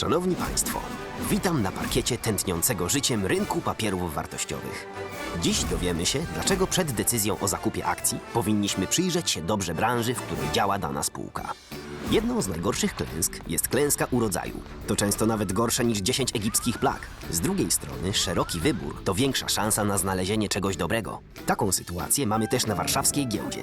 Szanowni Państwo, witam na parkiecie tętniącego życiem rynku papierów wartościowych. Dziś dowiemy się, dlaczego przed decyzją o zakupie akcji powinniśmy przyjrzeć się dobrze branży, w której działa dana spółka. Jedną z najgorszych klęsk jest klęska urodzaju. To często nawet gorsze niż 10 egipskich plag. Z drugiej strony, szeroki wybór to większa szansa na znalezienie czegoś dobrego. Taką sytuację mamy też na warszawskiej giełdzie.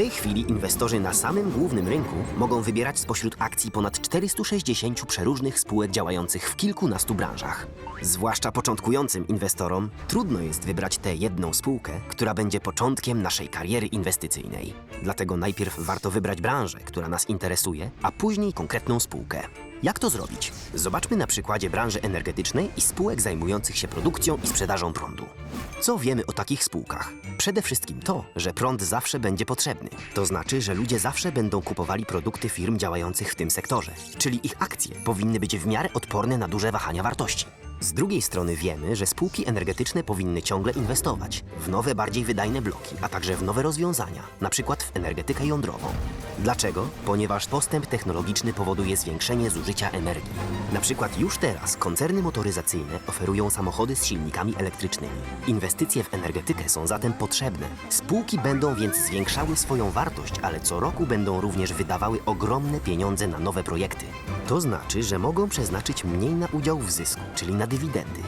Tej chwili inwestorzy na samym głównym rynku mogą wybierać spośród akcji ponad 460 przeróżnych spółek działających w kilkunastu branżach. Zwłaszcza początkującym inwestorom trudno jest wybrać tę jedną spółkę, która będzie początkiem naszej kariery inwestycyjnej. Dlatego najpierw warto wybrać branżę, która nas interesuje, a później konkretną spółkę. Jak to zrobić? Zobaczmy na przykładzie branży energetycznej i spółek zajmujących się produkcją i sprzedażą prądu. Co wiemy o takich spółkach? Przede wszystkim to, że prąd zawsze będzie potrzebny. To znaczy, że ludzie zawsze będą kupowali produkty firm działających w tym sektorze, czyli ich akcje powinny być w miarę odporne na duże wahania wartości. Z drugiej strony wiemy, że spółki energetyczne powinny ciągle inwestować w nowe, bardziej wydajne bloki, a także w nowe rozwiązania, przykład w energetykę jądrową. Dlaczego? Ponieważ postęp technologiczny powoduje zwiększenie zużycia energii. Na przykład już teraz koncerny motoryzacyjne oferują samochody z silnikami elektrycznymi. Inwestycje w energetykę są zatem potrzebne. Spółki będą więc zwiększały swoją wartość, ale co roku będą również wydawały ogromne pieniądze na nowe projekty. To znaczy, że mogą przeznaczyć mniej na udział w zysku, czyli na dywidendy.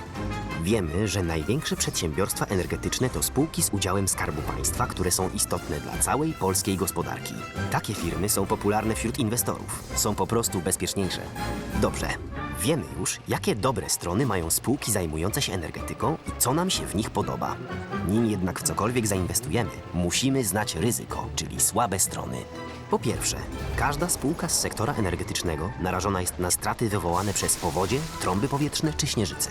Wiemy, że największe przedsiębiorstwa energetyczne to spółki z udziałem Skarbu Państwa, które są istotne dla całej polskiej gospodarki. Takie firmy są popularne wśród inwestorów. Są po prostu bezpieczniejsze. Dobrze. Wiemy już, jakie dobre strony mają spółki zajmujące się energetyką i co nam się w nich podoba. Nim jednak w cokolwiek zainwestujemy, musimy znać ryzyko, czyli słabe strony. Po pierwsze, każda spółka z sektora energetycznego narażona jest na straty wywołane przez powodzie, trąby powietrzne czy śnieżyce.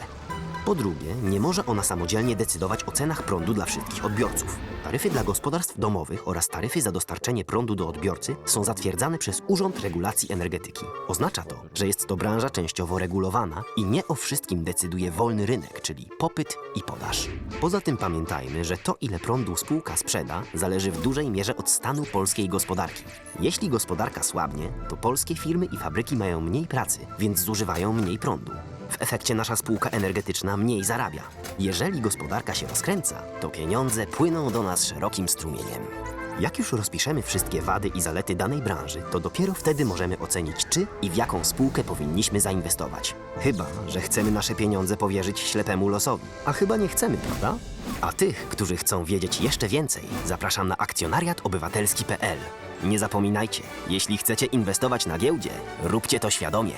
Po drugie, nie może ona samodzielnie decydować o cenach prądu dla wszystkich odbiorców. Taryfy dla gospodarstw domowych oraz taryfy za dostarczenie prądu do odbiorcy są zatwierdzane przez Urząd Regulacji Energetyki. Oznacza to, że jest to branża częściowo regulowana i nie o wszystkim decyduje wolny rynek, czyli popyt i podaż. Poza tym pamiętajmy, że to ile prądu spółka sprzeda zależy w dużej mierze od stanu polskiej gospodarki. Jeśli gospodarka słabnie, to polskie firmy i fabryki mają mniej pracy, więc zużywają mniej prądu. W efekcie nasza spółka energetyczna mniej zarabia. Jeżeli gospodarka się rozkręca, to pieniądze płyną do nas szerokim strumieniem. Jak już rozpiszemy wszystkie wady i zalety danej branży, to dopiero wtedy możemy ocenić, czy i w jaką spółkę powinniśmy zainwestować. Chyba, że chcemy nasze pieniądze powierzyć ślepemu losowi. A chyba nie chcemy, prawda? A tych, którzy chcą wiedzieć jeszcze więcej, zapraszam na akcjonariatobywatelski.pl. Nie zapominajcie, jeśli chcecie inwestować na giełdzie, róbcie to świadomie.